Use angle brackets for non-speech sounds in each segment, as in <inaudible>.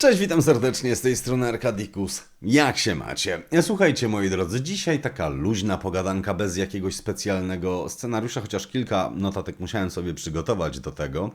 Cześć, witam serdecznie z tej strony Arkadikus. Jak się macie? Słuchajcie, moi drodzy, dzisiaj taka luźna pogadanka bez jakiegoś specjalnego scenariusza, chociaż kilka notatek musiałem sobie przygotować do tego.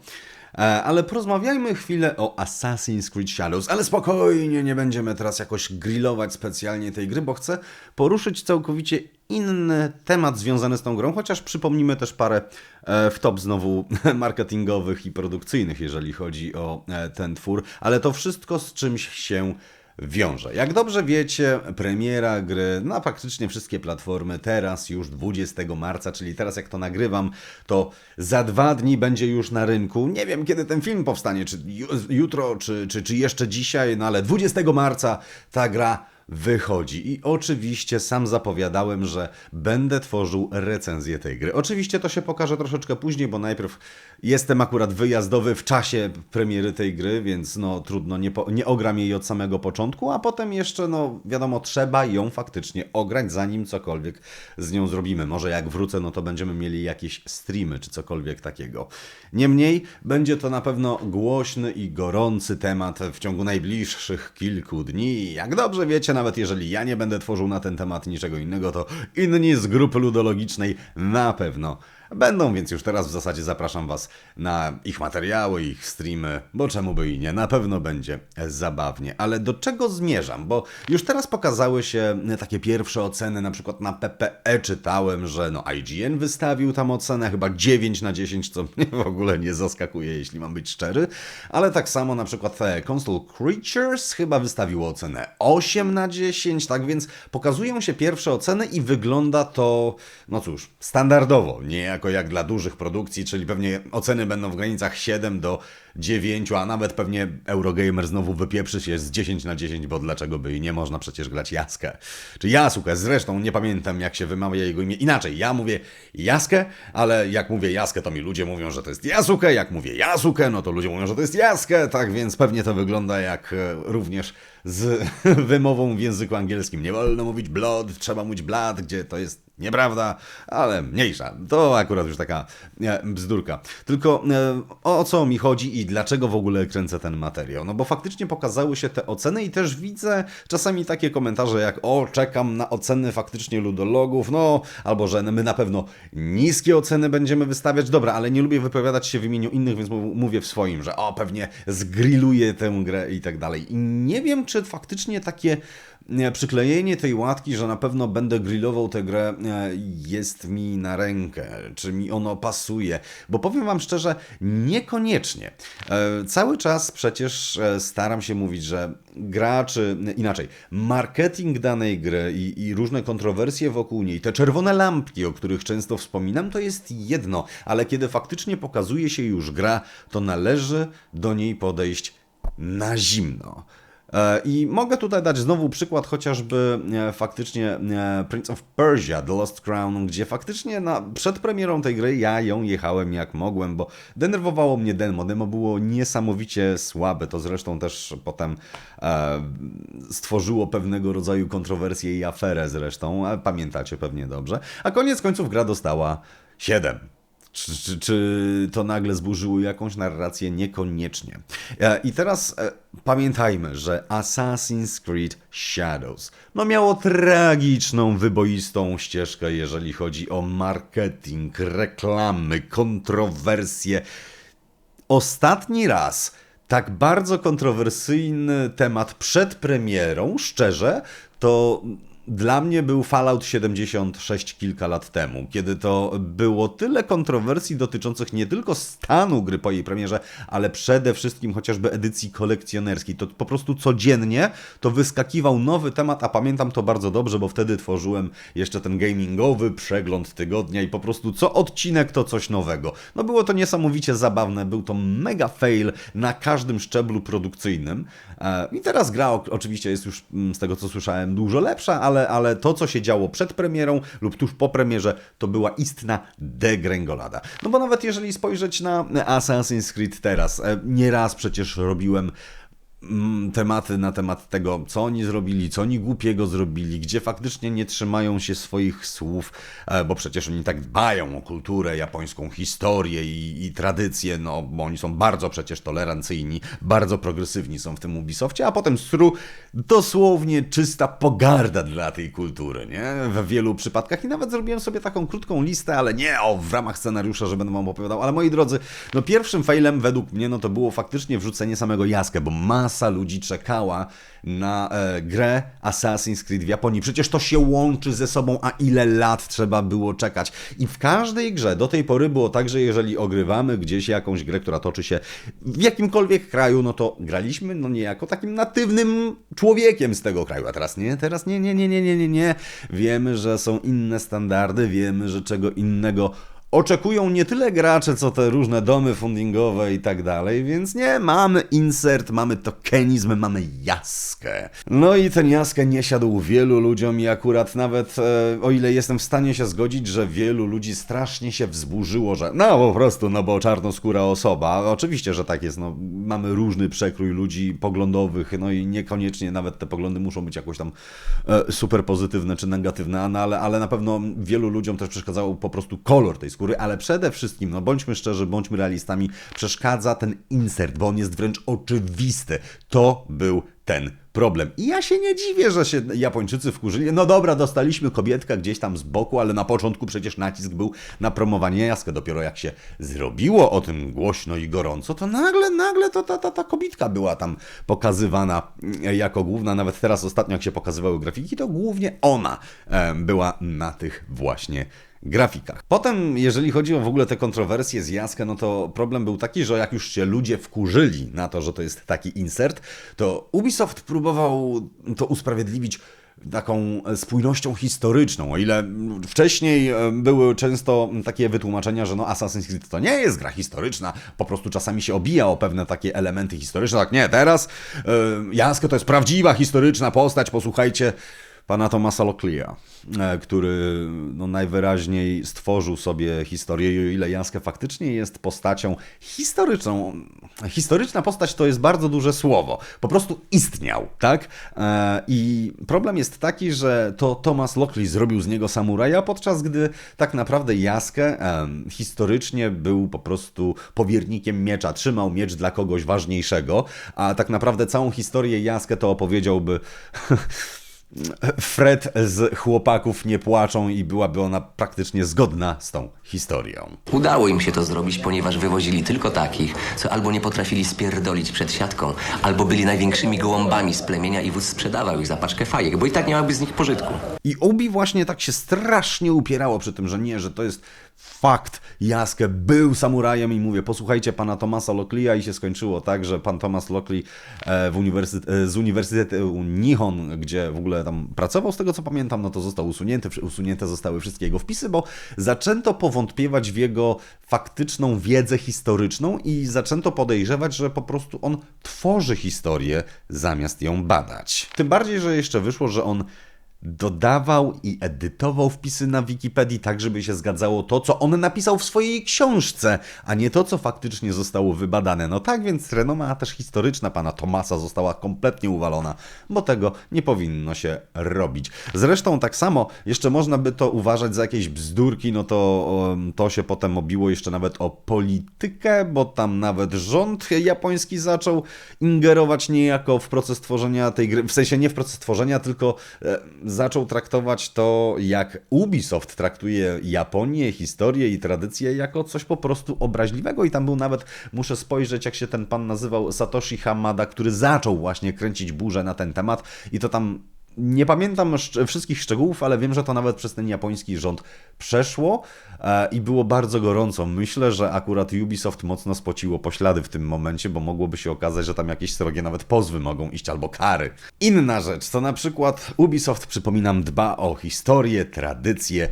E, Ale porozmawiajmy chwilę o Assassin's Creed Shadows. Ale spokojnie, nie będziemy teraz jakoś grillować specjalnie tej gry, bo chcę poruszyć całkowicie inny temat związany z tą grą, chociaż przypomnimy też parę e, wtop znowu <laughs> marketingowych i produkcyjnych, jeżeli chodzi o e, ten twór, ale to wszystko z czymś się wiąże. Jak dobrze wiecie, premiera gry na faktycznie wszystkie platformy teraz już 20 marca, czyli teraz jak to nagrywam, to za dwa dni będzie już na rynku. Nie wiem kiedy ten film powstanie, czy ju- jutro, czy, czy, czy jeszcze dzisiaj, no ale 20 marca ta gra wychodzi. I oczywiście sam zapowiadałem, że będę tworzył recenzję tej gry. Oczywiście to się pokaże troszeczkę później, bo najpierw jestem akurat wyjazdowy w czasie premiery tej gry, więc no trudno, nie, po, nie ogram jej od samego początku, a potem jeszcze, no wiadomo, trzeba ją faktycznie ograć, zanim cokolwiek z nią zrobimy. Może jak wrócę, no to będziemy mieli jakieś streamy, czy cokolwiek takiego. Niemniej, będzie to na pewno głośny i gorący temat w ciągu najbliższych kilku dni. Jak dobrze wiecie, nawet jeżeli ja nie będę tworzył na ten temat niczego innego, to inni z grupy ludologicznej na pewno będą, więc już teraz w zasadzie zapraszam Was na ich materiały, ich streamy, bo czemu by i nie, na pewno będzie zabawnie. Ale do czego zmierzam? Bo już teraz pokazały się takie pierwsze oceny, na przykład na PPE czytałem, że no IGN wystawił tam ocenę chyba 9 na 10, co mnie w ogóle nie zaskakuje, jeśli mam być szczery, ale tak samo na przykład e, Console Creatures chyba wystawiło ocenę 8 na 10, tak więc pokazują się pierwsze oceny i wygląda to, no cóż, standardowo, niejako jak dla dużych produkcji, czyli pewnie oceny będą w granicach 7 do 9, a nawet pewnie Eurogamer znowu wypieprzy się z 10 na 10, bo dlaczego by i nie można przecież grać Jaskę. Czy Jasukę, zresztą nie pamiętam jak się wymawia jego imię. Inaczej, ja mówię Jaskę, ale jak mówię Jaskę, to mi ludzie mówią, że to jest Jasukę, jak mówię Jasukę, no to ludzie mówią, że to jest Jaskę, tak więc pewnie to wygląda jak e, również z <laughs> wymową w języku angielskim. Nie wolno mówić blood, trzeba mówić blood, gdzie to jest nieprawda, ale mniejsza. To akurat już taka e, bzdurka. Tylko e, o co mi chodzi i dlaczego w ogóle kręcę ten materiał? No bo faktycznie pokazały się te oceny i też widzę czasami takie komentarze jak o, czekam na oceny faktycznie ludologów, no, albo że my na pewno niskie oceny będziemy wystawiać. Dobra, ale nie lubię wypowiadać się w imieniu innych, więc mów- mówię w swoim, że o, pewnie zgrilluję tę grę i tak dalej. I nie wiem, czy faktycznie takie przyklejenie tej łatki, że na pewno będę grillował tę grę, e, jest mi na rękę, czy mi ono pasuje, bo powiem Wam szczerze, niekoniecznie. E, Cały czas przecież e, staram się mówić, że gra, czy inaczej, marketing danej gry i, i różne kontrowersje wokół niej, te czerwone lampki, o których często wspominam, to jest jedno, ale kiedy faktycznie pokazuje się już gra, to należy do niej podejść na zimno. E, I mogę tutaj dać znowu przykład chociażby e, faktycznie e, Prince of Persia, The Lost Crown, gdzie faktycznie na, przed premierą tej gry ja ją jechałem jak mogłem, bo denerwowało mnie demo. Demo było niesamowicie słabe, to zresztą też potem stworzyło pewnego rodzaju kontrowersję i aferę zresztą, pamiętacie pewnie dobrze. A koniec końców gra dostała 7. Czy, czy, czy to nagle zburzyło jakąś narrację? Niekoniecznie. E, I teraz e, pamiętajmy, że Assassin's Creed Shadows no miało tragiczną, wyboistą ścieżkę, jeżeli chodzi o marketing, reklamy, kontrowersje. Ostatni raz tak bardzo kontrowersyjny temat przed premierą, szczerze, to dla mnie był Fallout 76 kilka lat temu, kiedy to było tyle kontrowersji dotyczących nie tylko stanu gry po jej premierze, ale przede wszystkim chociażby edycji kolekcjonerskiej. To po prostu codziennie to wyskakiwał nowy temat, a pamiętam to bardzo dobrze, bo wtedy tworzyłem jeszcze ten gamingowy przegląd tygodnia i po prostu co odcinek to coś nowego. No było to niesamowicie zabawne, był to mega fail na każdym szczeblu produkcyjnym. E, I teraz gra oczywiście jest już mm, z tego co słyszałem dużo lepsza, ale, ale to co się działo przed premierą lub tuż po premierze to była istna degrengolada. No bo nawet jeżeli spojrzeć na Assassin's Creed teraz, e, nieraz przecież robiłem tematy na temat tego, co oni zrobili, co oni głupiego zrobili, gdzie faktycznie nie trzymają się swoich słów, e, bo przecież oni tak dbają o kulturę japońską, historię i, i tradycję, no bo oni są bardzo przecież tolerancyjni, bardzo progresywni są w tym Ubisoftie, a potem stru dosłownie czysta pogarda dla tej kultury, nie? W wielu przypadkach i nawet zrobiłem sobie taką krótką listę, ale nie o w ramach scenariusza, że będę wam opowiadał, ale moi drodzy, no pierwszym failem według mnie no to było faktycznie wrzucenie samego Jaskę, bo masa ludzi czekała na e, grę Assassin's Creed w Japonii. Przecież to się łączy ze sobą, a ile lat trzeba było czekać. I w każdej grze do tej pory było tak, że jeżeli ogrywamy gdzieś jakąś grę, która toczy się w jakimkolwiek kraju, no to graliśmy no niejako takim natywnym człowiekiem z tego kraju. A teraz nie, teraz nie, nie, nie, nie, nie, nie, nie. Wiemy, że są inne standardy, wiemy, że czego innego oczekują nie tyle gracze, co te różne domy fundingowe i tak dalej, więc nie, mamy insert, mamy tokenizm, mamy jaskę. No i ten jaskę nie siadł wielu ludziom i akurat nawet, e, o ile jestem w stanie się zgodzić, że wielu ludzi strasznie się wzburzyło, że no po prostu, no bo czarnoskóra osoba, oczywiście, że tak jest, no mamy różny przekrój ludzi poglądowych, no i niekoniecznie nawet te poglądy muszą być jakoś tam e, super pozytywne czy negatywne, no, ale, ale na pewno wielu ludziom też przeszkadzał po prostu kolor tej skóry, skóry, ale przede wszystkim, no bądźmy szczerzy, bądźmy realistami, przeszkadza ten insert, bo on jest wręcz oczywisty. To był ten problem. I ja się nie dziwię, że się Japończycy wkurzyli. No dobra, dostaliśmy kobietkę gdzieś tam z boku, ale na początku przecież nacisk był na promowanie jaskę. Dopiero jak się zrobiło o tym głośno i gorąco, to nagle, nagle to ta, ta, ta kobitka była tam pokazywana jako główna. Nawet teraz ostatnio jak się pokazywały grafiki, to głównie ona była na tych właśnie grafikach. Potem, jeżeli chodzi o w ogóle te kontrowersje z Jaskę, no to problem był taki, że jak już się ludzie wkurzyli na to, że to jest taki insert, to Ubisoft próbował to usprawiedliwić taką spójnością historyczną. O ile wcześniej e, były często takie wytłumaczenia, że no Assassin's Creed to nie jest gra historyczna, po prostu czasami się obija o pewne takie elementy historyczne. Tak nie, teraz yy, to jest prawdziwa historyczna postać, posłuchajcie pana Tomasa Lockleya, e, który no, najwyraźniej stworzył sobie historię o ile Jaskę faktycznie jest postacią historyczną. Historyczna postać to jest bardzo duże słowo. Po prostu istniał, tak? E, I problem jest taki, że to Thomas Lockley zrobił z niego samuraja, podczas gdy tak naprawdę Jaskę historycznie był po prostu powiernikiem miecza, trzymał miecz dla kogoś ważniejszego, a tak naprawdę całą historię Jaskę to opowiedziałby <laughs> Fred z chłopaków nie płaczą i byłaby ona praktycznie zgodna z tą historią. Udało im się to zrobić, ponieważ wywozili tylko takich, co albo nie potrafili spierdolić przed siatką, albo byli największymi gołąbami z plemienia i wódz sprzedawał ich za paczkę fajek, bo i tak nie miałby z nich pożytku. I Ubi właśnie tak się strasznie upierało przy tym, że nie, że to jest fakt. Jaskę był samurajem i mówię, posłuchajcie pana Tomasa Lockleya i się skończyło tak, że pan Thomas Lockley e, w uniwersytet, e, z Uniwersytetu Nihon, gdzie w ogóle tam pracował, z tego co pamiętam, no to został usunięty, usunięte zostały wszystkie jego wpisy, bo zaczęto powątpiewać w jego faktyczną wiedzę historyczną i zaczęto podejrzewać, że po prostu on tworzy historię zamiast ją badać. Tym bardziej, że jeszcze wyszło, że on dodawał i edytował wpisy na Wikipedii tak, żeby się zgadzało to, co on napisał w swojej książce, a nie to, co faktycznie zostało wybadane. No tak więc renoma też historyczna pana Tomasa została kompletnie uwalona, bo tego nie powinno się robić. Zresztą tak samo jeszcze można by to uważać za jakieś bzdurki, no to to się potem obiło jeszcze nawet o politykę, bo tam nawet rząd japoński zaczął ingerować niejako w proces tworzenia tej gry, w sensie nie w proces tworzenia, tylko e, zaczął traktować to, jak Ubisoft traktuje Japonię, historię i tradycję jako coś po prostu obraźliwego. I tam był nawet, muszę spojrzeć jak się ten pan nazywał, Satoshi Hamada, który zaczął właśnie kręcić burzę na ten temat. I to tam nie pamiętam wszystkich szczegółów, ale wiem, że to nawet przez ten japoński rząd przeszło e, i było bardzo gorąco. Myślę, że akurat Ubisoft mocno spociło poślady w tym momencie, bo mogłoby się okazać, że tam jakieś srogie nawet pozwy mogą iść albo kary. Inna rzecz, to na przykład Ubisoft, przypominam, dba o historię, tradycję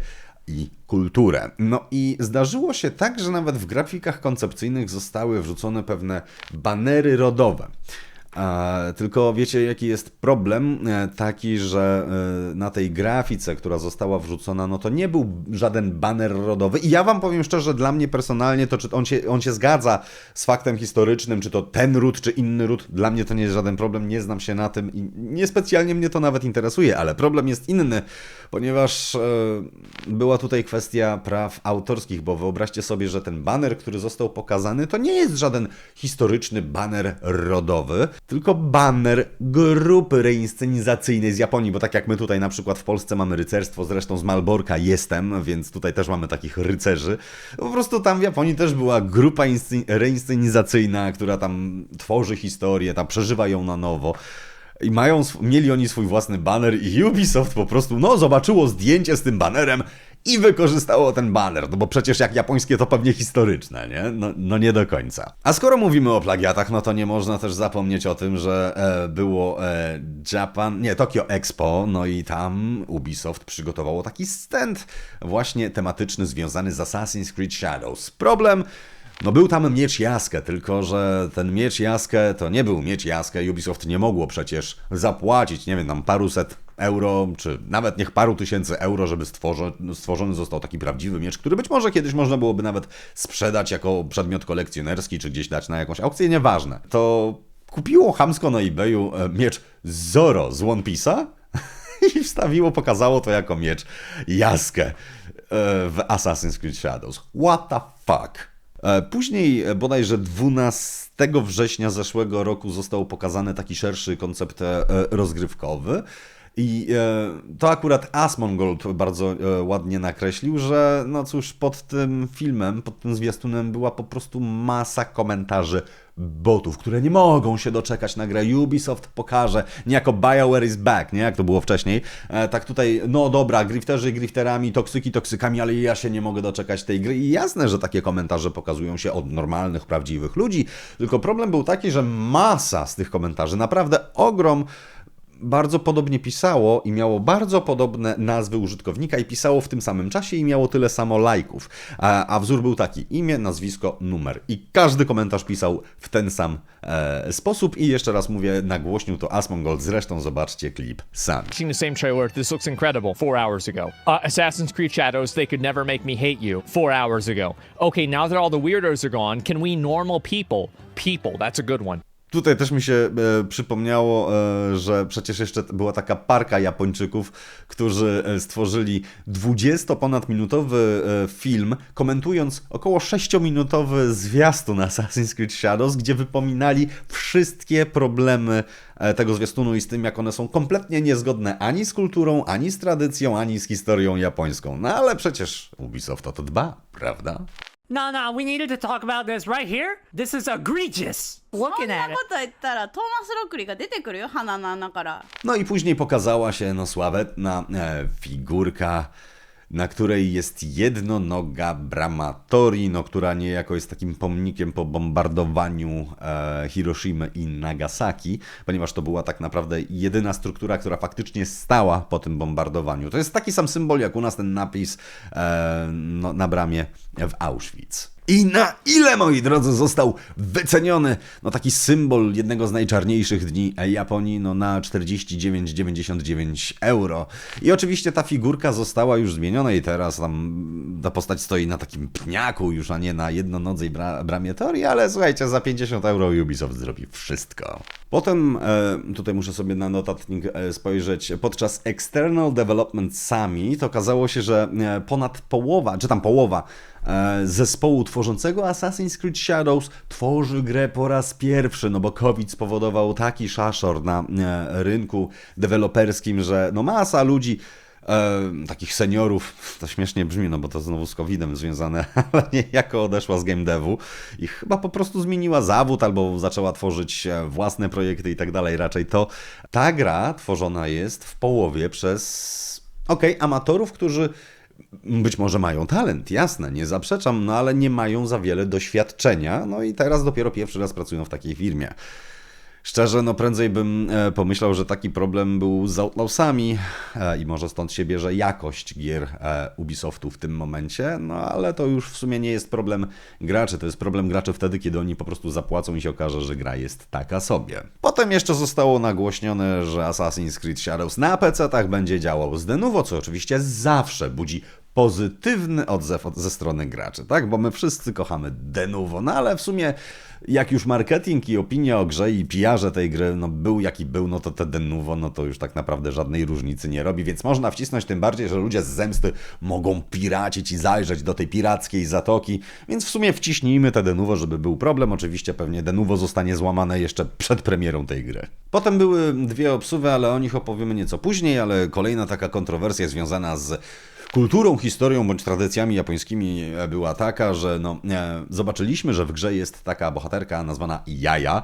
i kulturę. No i zdarzyło się tak, że nawet w grafikach koncepcyjnych zostały wrzucone pewne banery rodowe. Tylko wiecie, jaki jest problem? E, taki, że e, na tej grafice, która została wrzucona, no to nie był żaden baner rodowy. I ja wam powiem szczerze, dla mnie personalnie to, czy on się, on się zgadza z faktem historycznym, czy to ten ród, czy inny ród, dla mnie to nie jest żaden problem, nie znam się na tym i niespecjalnie mnie to nawet interesuje, ale problem jest inny, ponieważ e, była tutaj kwestia praw autorskich, bo wyobraźcie sobie, że ten baner, który został pokazany, to nie jest żaden historyczny baner rodowy, tylko baner grupy reinscenizacyjnej z Japonii, bo tak jak my tutaj na przykład w Polsce mamy rycerstwo, zresztą z Malborka jestem, więc tutaj też mamy takich rycerzy. Po prostu tam w Japonii też była grupa inscen- reinscenizacyjna, która tam tworzy historię, tam przeżywa ją na nowo. I mają, mieli oni swój własny baner i Ubisoft po prostu, no, zobaczyło zdjęcie z tym banerem i wykorzystało ten baner, no bo przecież jak japońskie to pewnie historyczne, nie? No, no nie do końca. A skoro mówimy o plagiatach, no to nie można też zapomnieć o tym, że e, było e, Japan, nie, Tokyo Expo, no i tam Ubisoft przygotowało taki stand właśnie tematyczny związany z Assassin's Creed Shadows. Problem... No był tam miecz Jaskę, tylko że ten miecz Jaskę to nie był miecz Jaskę. Ubisoft nie mogło przecież zapłacić, nie wiem, tam paruset euro, czy nawet niech paru tysięcy euro, żeby stworzy, stworzony został taki prawdziwy miecz, który być może kiedyś można byłoby nawet sprzedać jako przedmiot kolekcjonerski, czy gdzieś dać na jakąś aukcję, nieważne. To kupiło chamsko na eBayu e, miecz Zoro z One Piece'a <laughs> i wstawiło, pokazało to jako miecz Jaskę e, w Assassin's Creed Shadows. What the fuck? E, Później bodajże 12 września zeszłego roku został pokazany taki szerszy koncept rozgrywkowy. I e, to akurat Asmongold bardzo e, ładnie nakreślił, że no cóż, pod tym filmem, pod tym zwiastunem była po prostu masa komentarzy botów, które nie mogą się doczekać na grę. Ubisoft pokaże, niejako BioWare is back, nie jak to było wcześniej. E, tak tutaj, no dobra, grifterzy grifterami, toksyki toksykami, ale ja się nie mogę doczekać tej gry. I jasne, że takie komentarze pokazują się od normalnych, prawdziwych ludzi. Tylko problem był taki, że masa z tych komentarzy, naprawdę ogrom bardzo podobnie pisało i miało bardzo podobne nazwy użytkownika i pisało w tym samym czasie i miało tyle samo lajków. A, a wzór był taki: imię, nazwisko, numer. I każdy komentarz pisał w ten sam e, sposób. I jeszcze raz mówię, nagłośnił to Asmongold. Zresztą zobaczcie klip sami. seen the same trailer. This looks incredible. Four hours ago. Uh, Assassin's Creed Shadows. They could never make me hate you. Four hours ago. Okay, now that all the weirdos are gone, can we normal people? People. That's a good one. Tutaj też mi się e, przypomniało, e, że przecież jeszcze była taka parka Japończyków, którzy e, stworzyli 20-ponadminutowy e, film, komentując około 6-minutowy zwiastun Assassin's Creed Shadows, gdzie wypominali wszystkie problemy e, tego zwiastunu i z tym, jak one są kompletnie niezgodne ani z kulturą, ani z tradycją, ani z historią japońską. No ale przecież Ubisoft o to dba, prawda? No, no, we needed to talk about this right here. This is egregious. そん Looking な at こ it. と言ったらトーマス・ロックリーが出てくるよ鼻の穴から。 No i później pokazała się no sławetna e, figurka, na której jest jednonoga Bramatori, no, która niejako jest takim pomnikiem po bombardowaniu e, Hiroshimy i Nagasaki, ponieważ to była tak naprawdę jedyna struktura, która faktycznie stała po tym bombardowaniu. To jest taki sam symbol jak u nas ten napis e, no, na bramie w Auschwitz. I na ile, moi drodzy, został wyceniony no taki symbol jednego z najczarniejszych dni Japonii no na 49,99 euro. I oczywiście ta figurka została już zmieniona i teraz tam ta postać stoi na takim pniaku już, a nie na jednonodzej bra bramie teorii, ale słuchajcie, za 50 euro Ubisoft zrobi wszystko. Potem, e, tutaj muszę sobie na notatnik e, spojrzeć, podczas External Development Summit okazało się, że e, ponad połowa, czy tam połowa zespołu tworzącego Assassin's Creed Shadows tworzy grę po raz pierwszy, no bo COVID spowodował taki szaszor na rynku deweloperskim, że no masa ludzi e, takich seniorów, to śmiesznie brzmi, no bo to znowu z COVID-em związane, <laughs> ale niejako odeszła z game devu i chyba po prostu zmieniła zawód albo zaczęła tworzyć e, własne projekty i tak dalej. Raczej to ta gra tworzona jest w połowie przez, okej, amatorów, którzy być może mają talent, jasne, nie zaprzeczam, no ale nie mają za wiele doświadczenia, no i teraz dopiero pierwszy raz pracują w takiej firmie. Szczerze, no prędzej bym e, pomyślał, że taki problem był z Outlawsami e, i może stąd się bierze jakość gier e, Ubisoftu w tym momencie, no ale to już w sumie nie jest problem graczy, to jest problem graczy wtedy, kiedy oni po prostu zapłacą i się okaże, że gra jest taka sobie. Potem jeszcze zostało nagłośnione, że Assassin's Creed Shadows na PC-tach będzie działał z Denuvo, co oczywiście zawsze budzi pozytywny odzew od, ze strony graczy, tak? Bo my wszyscy kochamy Denuvo, no ale w sumie jak już marketing i opinia o grze i pijarze tej gry no, był jaki był, no to te Denuvo, no to już tak naprawdę żadnej różnicy nie robi, więc można wcisnąć tym bardziej, że ludzie z zemsty mogą piracić i zajrzeć do tej pirackiej zatoki, więc w sumie wciśnijmy te Denuvo, żeby był problem. Oczywiście pewnie Denuvo zostanie złamane jeszcze przed premierą tej gry. Potem były dwie obsuwy, ale o nich opowiemy nieco później, ale kolejna taka kontrowersja związana z kulturą, historią bądź tradycjami japońskimi była taka, że no, e, zobaczyliśmy, że w grze jest taka bohaterka nazwana Jaja.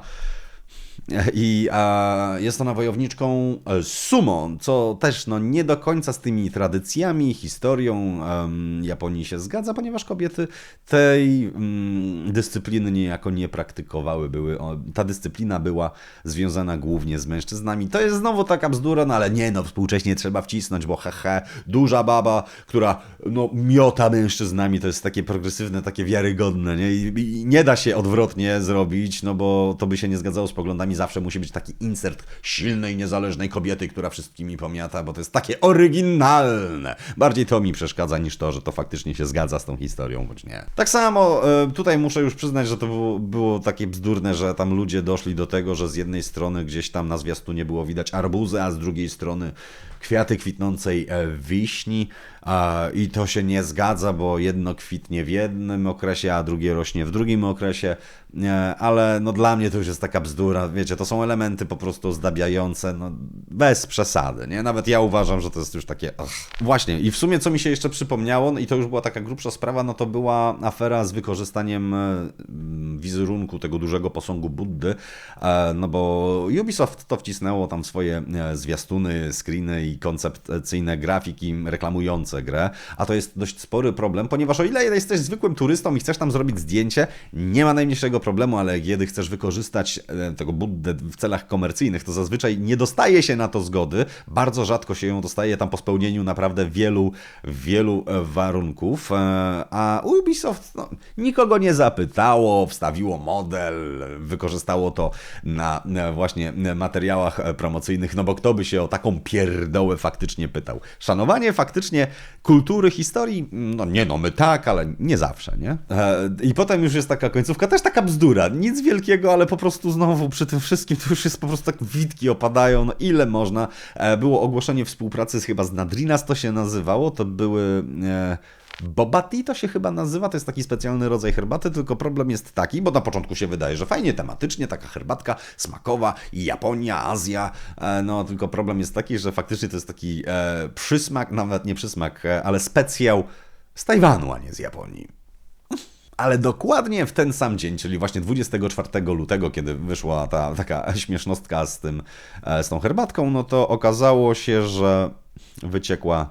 I a, jest ona wojowniczką sumo, co też no, nie do końca z tymi tradycjami, historią em, Japonii się zgadza, ponieważ kobiety tej mm, dyscypliny niejako nie praktykowały. Były, o, ta dyscyplina była związana głównie z mężczyznami. To jest znowu taka bzdura, no ale nie, no współcześnie trzeba wcisnąć, bo hehe, duża baba, która no, miota mężczyznami, to jest takie progresywne, takie wiarygodne, nie? I, I nie da się odwrotnie zrobić, no bo to by się nie zgadzało z poglądami zawsze musi być taki insert silnej, niezależnej kobiety, która wszystkimi pomiata, bo to jest takie oryginalne. Bardziej to mi przeszkadza niż to, że to faktycznie się zgadza z tą historią, bądź nie. Tak samo e, tutaj muszę już przyznać, że to było, było takie bzdurne, że tam ludzie doszli do tego, że z jednej strony gdzieś tam na zwiastunie było widać arbuzy, a z drugiej strony kwiaty kwitnącej e, wiśni i to się nie zgadza, bo jedno kwitnie w jednym okresie, a drugie rośnie w drugim okresie, nie, ale no dla mnie to już jest taka bzdura, wiecie, to są elementy po prostu zdabiające, no bez przesady, nie? Nawet ja uważam, że to jest już takie... Właśnie, i w sumie co mi się jeszcze przypomniało, i to już była taka grubsza sprawa, no to była afera z wykorzystaniem e, mm, wizerunku tego dużego posągu Buddy, e, no bo Ubisoft to wcisnęło tam swoje e, zwiastuny, screeny i koncepcyjne grafiki reklamujące grę, a to jest dość spory problem, ponieważ o ile jesteś zwykłym turystą i chcesz tam zrobić zdjęcie, nie ma najmniejszego problemu, ale kiedy chcesz wykorzystać tego Buddę w celach komercyjnych, to zazwyczaj nie dostaje się na to zgody, bardzo rzadko się ją dostaje tam po spełnieniu naprawdę wielu, wielu e, warunków, e, a Ubisoft no, nikogo nie zapytało, wstawiło model, wykorzystało to na, na właśnie materiałach e, promocyjnych, no bo kto by się o taką pierdołę faktycznie pytał. Szanowanie faktycznie kultury, historii, no nie no, my tak, ale nie zawsze, nie? E, I potem już jest taka końcówka, też taka bzdura, nic wielkiego, ale po prostu znowu przy tym wszystkim to już jest po prostu tak witki opadają, no ile można. E, Było ogłoszenie współpracy z chyba z Nadrinas to się nazywało, to były... E, Bobati to się chyba nazywa, to jest taki specjalny rodzaj herbaty, tylko problem jest taki, bo na początku się wydaje, że fajnie tematycznie, taka herbatka smakowa, Japonia, Azja, e, no tylko problem jest taki, że faktycznie to jest taki e, przysmak, nawet nie przysmak, ale specjał z Tajwanu, a nie z Japonii. Ale dokładnie w ten sam dzień, czyli właśnie 24 lutego, kiedy wyszła ta taka śmiesznostka z, tym, e, z tą herbatką, no to okazało się, że wyciekła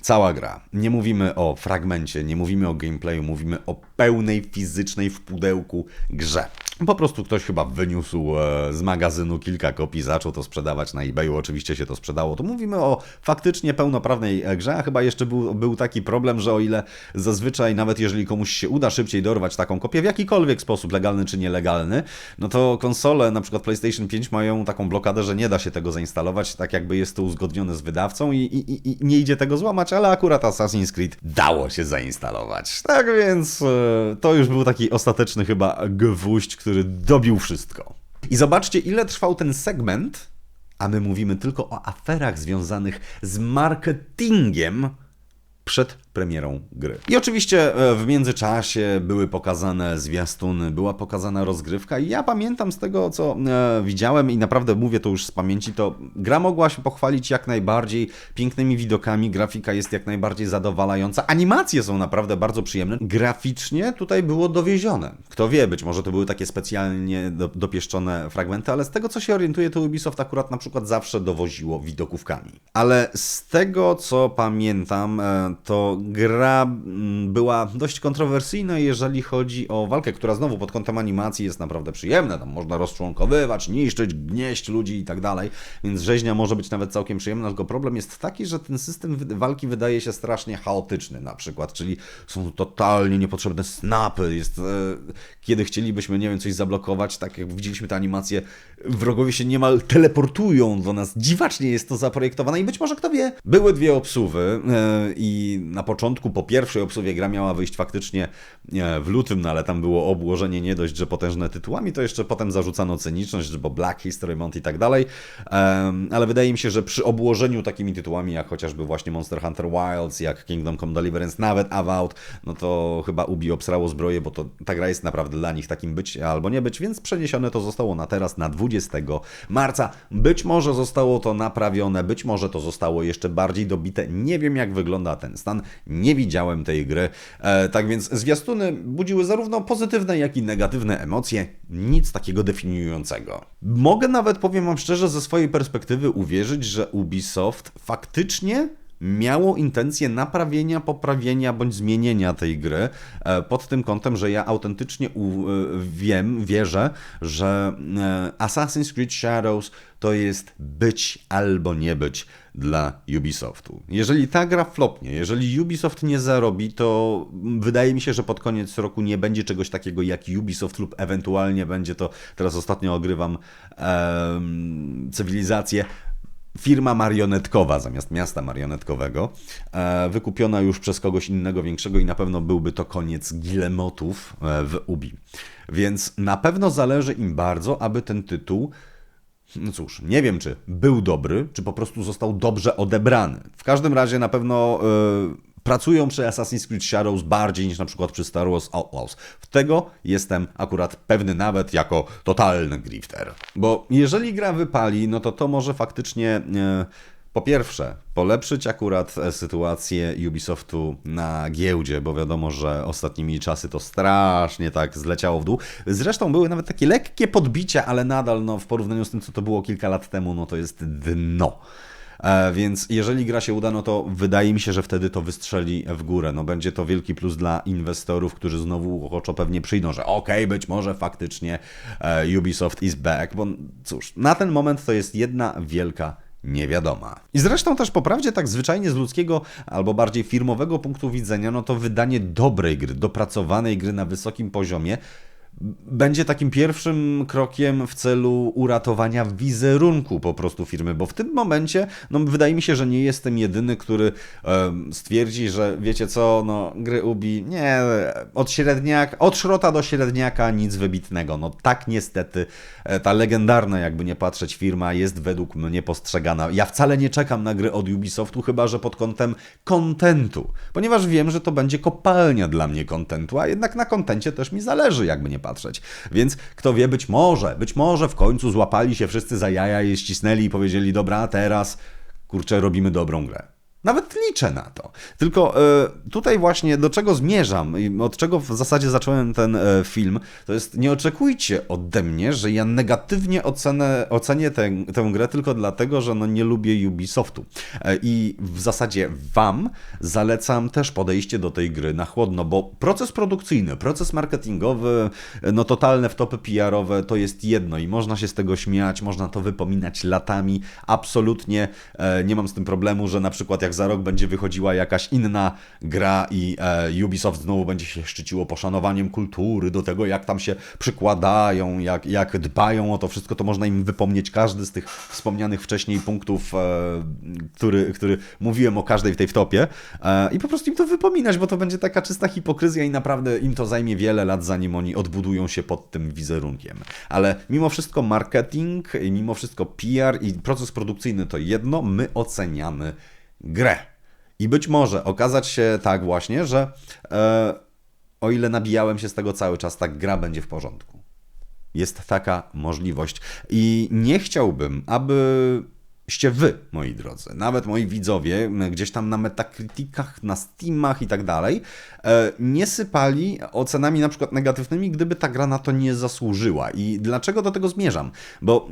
cała gra. Nie mówimy o fragmencie, nie mówimy o gameplayu, mówimy o pełnej fizycznej w pudełku grze. Po prostu ktoś chyba wyniósł e, z magazynu kilka kopii, zaczął to sprzedawać na eBayu, oczywiście się to sprzedało. To mówimy o faktycznie pełnoprawnej e, grze, a chyba jeszcze był, był taki problem, że o ile zazwyczaj nawet jeżeli komuś się uda szybciej dorwać taką kopię w jakikolwiek sposób, legalny czy nielegalny, no to konsole, na przykład PlayStation 5 mają taką blokadę, że nie da się tego zainstalować, tak jakby jest to uzgodnione z wydawcą i, i, i nie idzie tego złamać, ale akurat Assassin's Creed dało się zainstalować. Tak więc e, to już był taki ostateczny chyba gwóźdź, który dobił wszystko. I zobaczcie, ile trwał ten segment, a my mówimy tylko o aferach związanych z marketingiem przed premierą gry. I oczywiście e, w międzyczasie były pokazane zwiastuny, była pokazana rozgrywka i ja pamiętam z tego, co e, widziałem i naprawdę mówię to już z pamięci, to gra mogła się pochwalić jak najbardziej pięknymi widokami, grafika jest jak najbardziej zadowalająca, animacje są naprawdę bardzo przyjemne. Graficznie tutaj było dowiezione. Kto wie, być może to były takie specjalnie do, dopieszczone fragmenty, ale z tego, co się orientuję, to Ubisoft akurat na przykład zawsze dowoziło widokówkami. Ale z tego, co pamiętam, e, to gra mm, była dość kontrowersyjna, jeżeli chodzi o walkę, która znowu pod kątem animacji jest naprawdę przyjemna. Tam można rozczłonkowywać, niszczyć, gnieść ludzi i tak dalej, więc rzeźnia może być nawet całkiem przyjemna, tylko problem jest taki, że ten system walki wydaje się strasznie chaotyczny na przykład, czyli są totalnie niepotrzebne snapy, jest, e, kiedy chcielibyśmy, nie wiem, coś zablokować, tak jak widzieliśmy te animacje, wrogowie się niemal teleportują do nas, dziwacznie jest to zaprojektowane i być może kto wie, były dwie obsuwy e, i na początku po pierwszej obsuwie gra miała wyjść faktycznie e, w lutym, no ale tam było obłożenie nie dość, że potężne tytułami, to jeszcze potem zarzucano cyniczność, bo Black History Month i tak dalej, ale wydaje mi się, że przy obłożeniu takimi tytułami jak chociażby właśnie Monster Hunter Wilds, jak Kingdom Come Deliverance, nawet Avowed, no to chyba Ubi obsrało zbroję, bo to ta gra jest naprawdę dla nich takim być albo nie być, więc przeniesione to zostało na teraz, na 20 marca. Być może zostało to naprawione, być może to zostało jeszcze bardziej dobite. Nie wiem, jak wygląda ten stan. Nie widziałem tej gry. E, tak więc zwiastuny budziły zarówno pozytywne, jak i negatywne emocje. Nic takiego definiującego. Mogę nawet, powiem Wam szczerze, ze swojej perspektywy uwierzyć, że Ubisoft faktycznie miało intencję naprawienia, poprawienia bądź zmienienia tej gry e, pod tym kątem, że ja autentycznie e, wiem, wierzę, że e, Assassin's Creed Shadows to jest być albo nie być dla Ubisoftu. Jeżeli ta gra flopnie, jeżeli Ubisoft nie zarobi, to wydaje mi się, że pod koniec roku nie będzie czegoś takiego jak Ubisoft lub ewentualnie będzie to, teraz ostatnio ogrywam em, cywilizację, firma marionetkowa zamiast miasta marionetkowego, e, wykupiona już przez kogoś innego większego i na pewno byłby to koniec Gilemotów e, w Ubi. Więc na pewno zależy im bardzo, aby ten tytuł no cóż, nie wiem, czy był dobry, czy po prostu został dobrze odebrany. W każdym razie na pewno e, pracują przy Assassin's Creed Shadows bardziej niż na przykład przy Star Wars Outlaws. W tego jestem akurat pewny nawet jako totalny grifter. Bo jeżeli gra wypali, no to to może faktycznie... E, po pierwsze, polepszyć akurat e, sytuację Ubisoftu na giełdzie, bo wiadomo, że ostatnimi czasy to strasznie tak zleciało w dół. Zresztą były nawet takie lekkie podbicia, ale nadal no, w porównaniu z tym, co to było kilka lat temu, no to jest dno. E, Więc jeżeli gra się uda, no to wydaje mi się, że wtedy to wystrzeli w górę. No będzie to wielki plus dla inwestorów, którzy znowu ochoczo pewnie przyjdą, że okej, być może faktycznie e, Ubisoft is back, bo cóż, na ten moment to jest jedna wielka niewiadoma. I zresztą też po prawdzie tak zwyczajnie z ludzkiego albo bardziej firmowego punktu widzenia, no to wydanie dobrej gry, dopracowanej gry na wysokim poziomie będzie takim pierwszym krokiem w celu uratowania wizerunku po prostu firmy, bo w tym momencie, no wydaje mi się, że nie jestem jedyny, który stwierdzi, że wiecie co, no gry Ubi, nie, od średniaka, od szrota do średniaka nic wybitnego. No tak niestety e, ta legendarna, jakby nie patrzeć, firma jest według mnie postrzegana. Ja wcale nie czekam na gry od Ubisoftu, chyba że pod kątem kontentu, ponieważ wiem, że to będzie kopalnia dla mnie kontentu, a jednak na kontencie też mi zależy, jakby nie patrzeć. Więc kto wie, być może, być może w końcu złapali się wszyscy za jaja i ścisnęli i powiedzieli, dobra, teraz kurczę, robimy dobrą grę. Nawet liczę na to. Tylko e, tutaj właśnie do czego zmierzam i od czego w zasadzie zacząłem ten e, film, to jest nie oczekujcie ode mnie, że ja negatywnie ocenę, ocenię tę, tę grę tylko dlatego, że no nie lubię Ubisoftu. E, I w zasadzie wam zalecam też podejście do tej gry na chłodno, bo proces produkcyjny, proces marketingowy, no totalne wtopy PR-owe to jest jedno i można się z tego śmiać, można to wypominać latami. Absolutnie nie mam z tym problemu, że na przykład jak za rok będzie wychodziła jakaś inna gra i e, Ubisoft znowu będzie się szczyciło poszanowaniem kultury, do tego jak tam się przykładają, jak, jak dbają o to wszystko, to można im wypomnieć każdy z tych wspomnianych wcześniej punktów, e, który, który mówiłem o każdej w tej wtopie e, i po prostu im to wypominać, bo to będzie taka czysta hipokryzja i naprawdę im to zajmie wiele lat, zanim oni odbudują się pod tym wizerunkiem. Ale mimo wszystko marketing, mimo wszystko PR i proces produkcyjny to jedno, my oceniamy grę. I być może okazać się tak właśnie, że e, o ile nabijałem się z tego cały czas, tak gra będzie w porządku. Jest taka możliwość. I nie chciałbym, abyście wy, moi drodzy, nawet moi widzowie, gdzieś tam na Metacriticach, na Steamach i tak dalej, e, nie sypali ocenami na przykład negatywnymi, gdyby ta gra na to nie zasłużyła. I dlaczego do tego zmierzam? Bo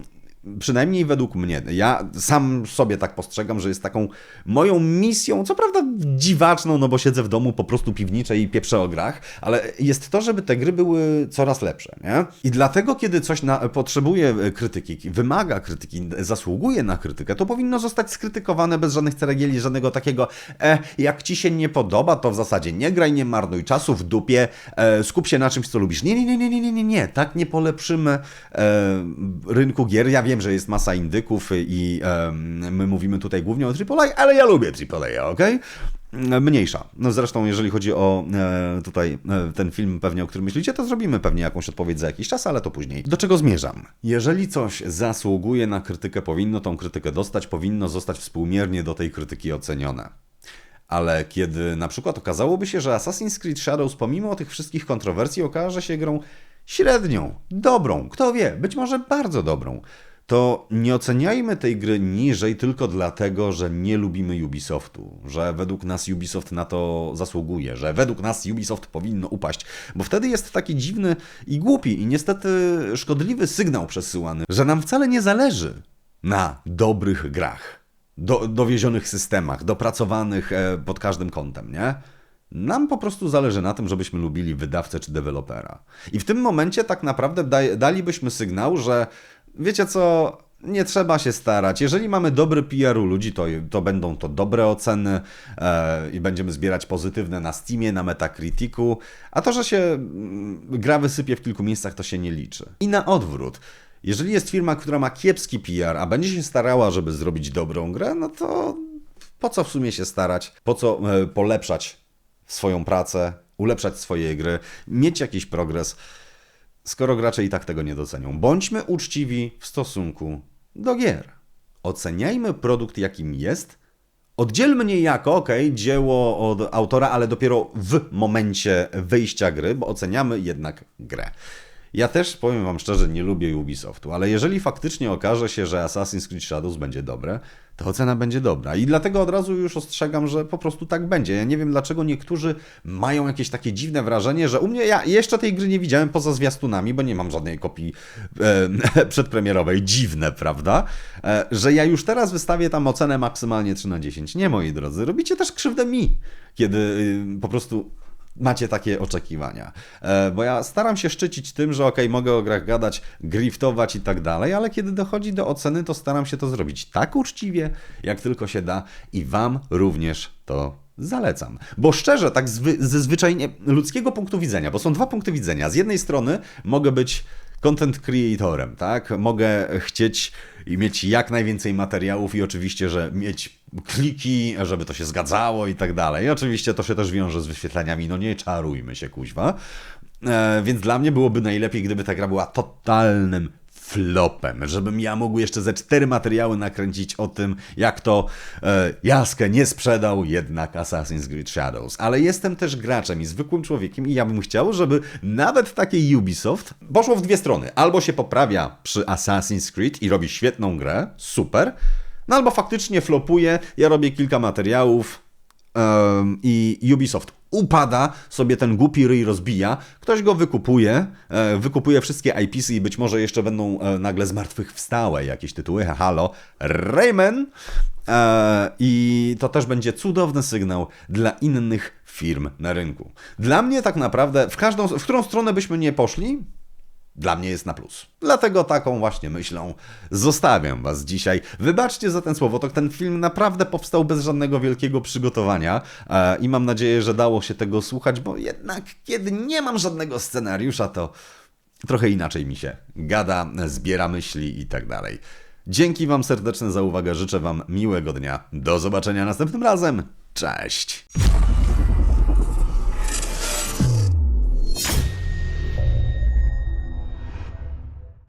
przynajmniej według mnie, ja sam sobie tak postrzegam, że jest taką moją misją, co prawda dziwaczną, no bo siedzę w domu po prostu piwniczej i pieprzę o grach, ale jest to, żeby te gry były coraz lepsze, nie? I dlatego, kiedy coś na, potrzebuje e, krytyki, wymaga krytyki, zasługuje na krytykę, to powinno zostać skrytykowane bez żadnych ceregieli, żadnego takiego, e, jak ci się nie podoba, to w zasadzie nie graj, nie marnuj czasu w dupie, e, skup się na czymś, co lubisz. Nie, nie, nie, nie, nie, nie, nie, nie. tak nie polepszymy e, rynku gier. Ja wiem, że jest masa indyków i e, my mówimy tutaj głównie o AAA, ale ja lubię AAA, okej? Mniejsza. No zresztą, jeżeli chodzi o e, tutaj e, ten film, pewnie o którym myślicie, to zrobimy pewnie jakąś odpowiedź za jakiś czas, ale to później. Do czego zmierzam? Jeżeli coś zasługuje na krytykę, powinno tą krytykę dostać, powinno zostać współmiernie do tej krytyki ocenione. Ale kiedy na przykład okazałoby się, że Assassin's Creed Shadows pomimo tych wszystkich kontrowersji okaże się grą średnią, dobrą, kto wie, być może bardzo dobrą, to nie oceniajmy tej gry niżej tylko dlatego, że nie lubimy Ubisoftu, że według nas Ubisoft na to zasługuje, że według nas Ubisoft powinno upaść, bo wtedy jest taki dziwny i głupi i niestety szkodliwy sygnał przesyłany, że nam wcale nie zależy na dobrych grach do, dowiezionych systemach, dopracowanych e, pod każdym kątem, nie? Nam po prostu zależy na tym, żebyśmy lubili wydawcę czy dewelopera. I w tym momencie tak naprawdę daj, dalibyśmy sygnał, że wiecie co, nie trzeba się starać. Jeżeli mamy dobry PR u ludzi, to, to będą to dobre oceny e, i będziemy zbierać pozytywne na Steamie, na Metacriticu, a to, że się mm, gra wysypie w kilku miejscach, to się nie liczy. I na odwrót. Jeżeli jest firma, która ma kiepski PR, a będzie się starała, żeby zrobić dobrą grę, no to po co w sumie się starać? Po co e, polepszać swoją pracę, ulepszać swoje gry, mieć jakiś progres, skoro gracze i tak tego nie docenią? Bądźmy uczciwi w stosunku do gier. Oceniajmy produkt, jakim jest. Oddzielmy niejako, ok, dzieło od autora, ale dopiero w momencie wyjścia gry, bo oceniamy jednak grę. Ja też powiem Wam szczerze, nie lubię Ubisoftu, ale jeżeli faktycznie okaże się, że Assassin's Creed Shadows będzie dobre, to ocena będzie dobra. I dlatego od razu już ostrzegam, że po prostu tak będzie. Ja nie wiem, dlaczego niektórzy mają jakieś takie dziwne wrażenie, że u mnie, ja jeszcze tej gry nie widziałem poza zwiastunami, bo nie mam żadnej kopii e, <laughs> przedpremierowej. Dziwne, prawda? E, że ja już teraz wystawię tam ocenę maksymalnie 3 na 10. Nie, moi drodzy, robicie też krzywdę mi, kiedy y, po prostu macie takie oczekiwania. E, bo ja staram się szczycić tym, że okej, mogę o grach gadać, griftować i tak dalej, ale kiedy dochodzi do oceny, to staram się to zrobić tak uczciwie, jak tylko się da i Wam również to zalecam. Bo szczerze, tak zwy, ze zwyczajnie ludzkiego punktu widzenia, bo są dwa punkty widzenia. Z jednej strony mogę być content creatorem, tak? Mogę chcieć i mieć jak najwięcej materiałów i oczywiście, że mieć kliki, żeby to się zgadzało i tak dalej. I oczywiście to się też wiąże z wyświetleniami, no nie czarujmy się, kuźwa. E, więc dla mnie byłoby najlepiej, gdyby ta gra była totalnym flopem, żebym ja mógł jeszcze ze cztery materiały nakręcić o tym, jak to e, Jaskę nie sprzedał jednak Assassin's Creed Shadows. Ale jestem też graczem i zwykłym człowiekiem i ja bym chciał, żeby nawet takie Ubisoft poszło w dwie strony. Albo się poprawia przy Assassin's Creed i robi świetną grę, super, no albo faktycznie flopuje, ja robię kilka materiałów, i Ubisoft upada, sobie ten głupi ryj rozbija, ktoś go wykupuje, e, wykupuje wszystkie IPsy i być może jeszcze będą e, nagle zmartwychwstałe jakieś tytuły, Ha, halo, Rayman! E, I to też będzie cudowny sygnał dla innych firm na rynku. Dla mnie tak naprawdę, w, każdą, w którą stronę byśmy nie poszli, dla mnie jest na plus. Dlatego taką właśnie myślą zostawiam Was dzisiaj. Wybaczcie za ten słowo, ten film naprawdę powstał bez żadnego wielkiego przygotowania e, i mam nadzieję, że dało się tego słuchać, bo jednak kiedy nie mam żadnego scenariusza, to trochę inaczej mi się gada, zbiera myśli i tak dalej. Dzięki Wam serdeczne za uwagę, życzę Wam miłego dnia. Do zobaczenia następnym razem. Cześć!